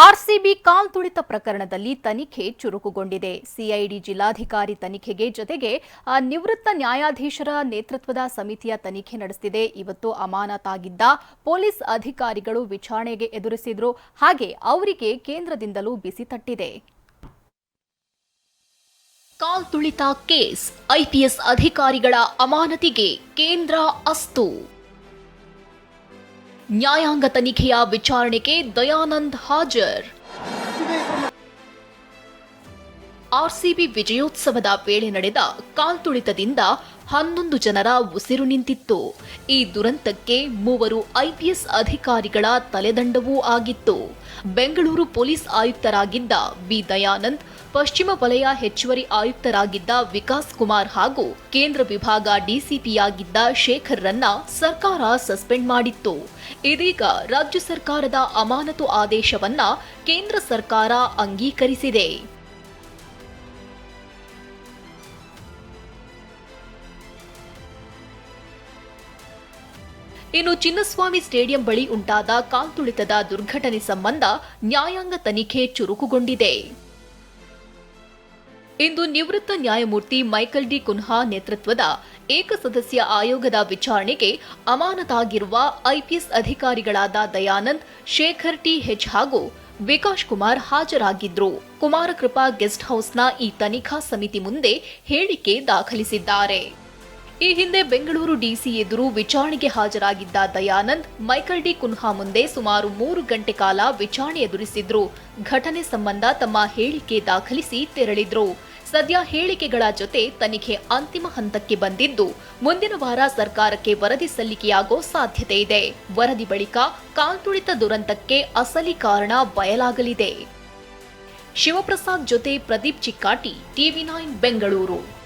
RCB ಕಾಲ್ ತುಳಿತ ಪ್ರಕರಣದಲ್ಲಿ ತನಿಖೆ ಚುರುಕುಗೊಂಡಿದೆ. ಸಿಐಡಿ ಜಿಲ್ಲಾಧಿಕಾರಿ ತನಿಖೆಗೆ ಜೊತೆಗೆ ನಿವೃತ್ತ ನ್ಯಾಯಾಧೀಶರ ನೇತೃತ್ವದ ಸಮಿತಿಯ ತನಿಖೆ ನಡೆಸುತ್ತಿದೆ ಇವತ್ತು ಅಮಾನತಾಗಿದ್ದ ಪೊಲೀಸ್ ಅಧಿಕಾರಿಗಳು ವಿಚಾರಣೆಗೆ ಎದುರಿಸಿದ್ರು. ಹಾಗೆ ಅವರಿಗೆ ಕೇಂದ್ರದಿಂದಲೂ ಬಿಸಿ ತಟ್ಟಿದೆ. ಕಾಲ್ ತುಳಿತ ಕೇಸ್, ಐಪಿಎಸ್ ಅಧಿಕಾರಿಗಳ ಅಮಾನತಿಗೆ ಕೇಂದ್ರ ಅಸ್ತು. ನ್ಯಾಯಾಂಗ ತನಿಖೆಯ ವಿಚಾರಣೆಗೆ ದಯಾನಂದ್ ಹಾಜರ್. ಆರ್ಸಿಬಿ ವಿಜಯೋತ್ಸವದ ವೇಳೆ ನಡೆದ ಕಾಲ್ತುಳಿತದಿಂದ ಹನ್ನೊಂದು ಜನರ ಉಸಿರು ನಿಂತಿತ್ತು. ಈ ದುರಂತಕ್ಕೆ ಮೂವರು ಐಪಿಎಸ್ ಅಧಿಕಾರಿಗಳ ತಲೆದಂಡವೂ ಆಗಿತ್ತು. ಬೆಂಗಳೂರು ಪೊಲೀಸ್ ಆಯುಕ್ತರಾಗಿದ್ದ ಬಿ ದಯಾನಂದ್ ಪಶ್ಚಿಮ ವಲಯ ಹೆಚ್ಚುವರಿ ಆಯುಕ್ತರಾಗಿದ್ದ ವಿಕಾಸ್ ಕುಮಾರ್ ಹಾಗೂ ಕೇಂದ್ರ ವಿಭಾಗ ಡಿಸಿಪಿಯಾಗಿದ್ದ ಶೇಖರ್ರನ್ನ ಸರ್ಕಾರ ಸಸ್ಪೆಂಡ್ ಮಾಡಿತ್ತು. ಇದೀಗ ರಾಜ್ಯ ಸರ್ಕಾರದ ಅಮಾನತು ಆದೇಶವನ್ನ ಕೇಂದ್ರ ಸರ್ಕಾರ ಅಂಗೀಕರಿಸಿದೆ. ಇನ್ನು ಚಿನ್ನಸ್ವಾಮಿ ಸ್ಟೇಡಿಯಂ ಬಳಿ ಉಂಟಾದ ಕಾಲ್ತುಳಿತದ ದುರ್ಘಟನೆ ಸಂಬಂಧ ನ್ಯಾಯಾಂಗ ತನಿಖೆ ಚುರುಕುಗೊಂಡಿದೆ. ಇಂದು ನಿವೃತ್ತ ನ್ಯಾಯಮೂರ್ತಿ ಮೈಕಲ್ ಡಿ ಕುನ್ಹಾ ನೇತೃತ್ವದ ಏಕಸದಸ್ಯ ಆಯೋಗದ ವಿಚಾರಣೆಗೆ ಅಮಾನತಾಗಿರುವ ಐಪಿಎಸ್ ಅಧಿಕಾರಿಗಳಾದ ದಯಾನಂದ್, ಶೇಖರ್ ಟಿ ಹೆಚ್ ಹಾಗೂ ವಿಕಾಶ್ ಕುಮಾರ್ ಹಾಜರಾಗಿದ್ರು. ಕುಮಾರಕೃಪಾ ಗೆಸ್ಟ್ ಹೌಸ್ನ ಈ ತನಿಖಾ ಸಮಿತಿ ಮುಂದೆ ಹೇಳಿಕೆ ದಾಖಲಿಸಿದ್ದಾರೆ. ಈ ಹಿಂದೆ ಬೆಂಗಳೂರು ಡಿಸಿ ಎದುರು ವಿಚಾರಣೆಗೆ ಹಾಜರಾಗಿದ್ದ ದಯಾನಂದ್, ಮೈಕಲ್ ಡಿ ಕುನ್ಹಾ ಮುಂದೆ ಸುಮಾರು ಮೂರು ಗಂಟೆ ಕಾಲ ವಿಚಾರಣೆ ಎದುರಿಸಿದ್ರು. ಘಟನೆ ಸಂಬಂಧ ತಮ್ಮ ಹೇಳಿಕೆ ದಾಖಲಿಸಿ ತೆರಳಿದ್ರು. ಸದ್ಯ ಹೇಳಿಕೆಗಳ ಜೊತೆ ತನಿಖೆ ಅಂತಿಮ ಹಂತಕ್ಕೆ ಬಂದಿದ್ದು, ಮುಂದಿನ ವಾರ ಸರ್ಕಾರಕ್ಕೆ ವರದಿ ಸಲ್ಲಿಕೆಯಾಗೋ ಸಾಧ್ಯತೆ ಇದೆ. ವರದಿ ಬಳಿಕ ಕಾಲ್ತುಳಿತ ದುರಂತಕ್ಕೆ ಅಸಲಿ ಕಾರಣ ಬಯಲಾಗಲಿದೆ. ಶಿವಪ್ರಸಾದ್ ಜೊತೆ ಪ್ರದೀಪ್ ಚಿಕ್ಕಾಟಿ, ಟಿವಿ ನೈನ್, ಬೆಂಗಳೂರು.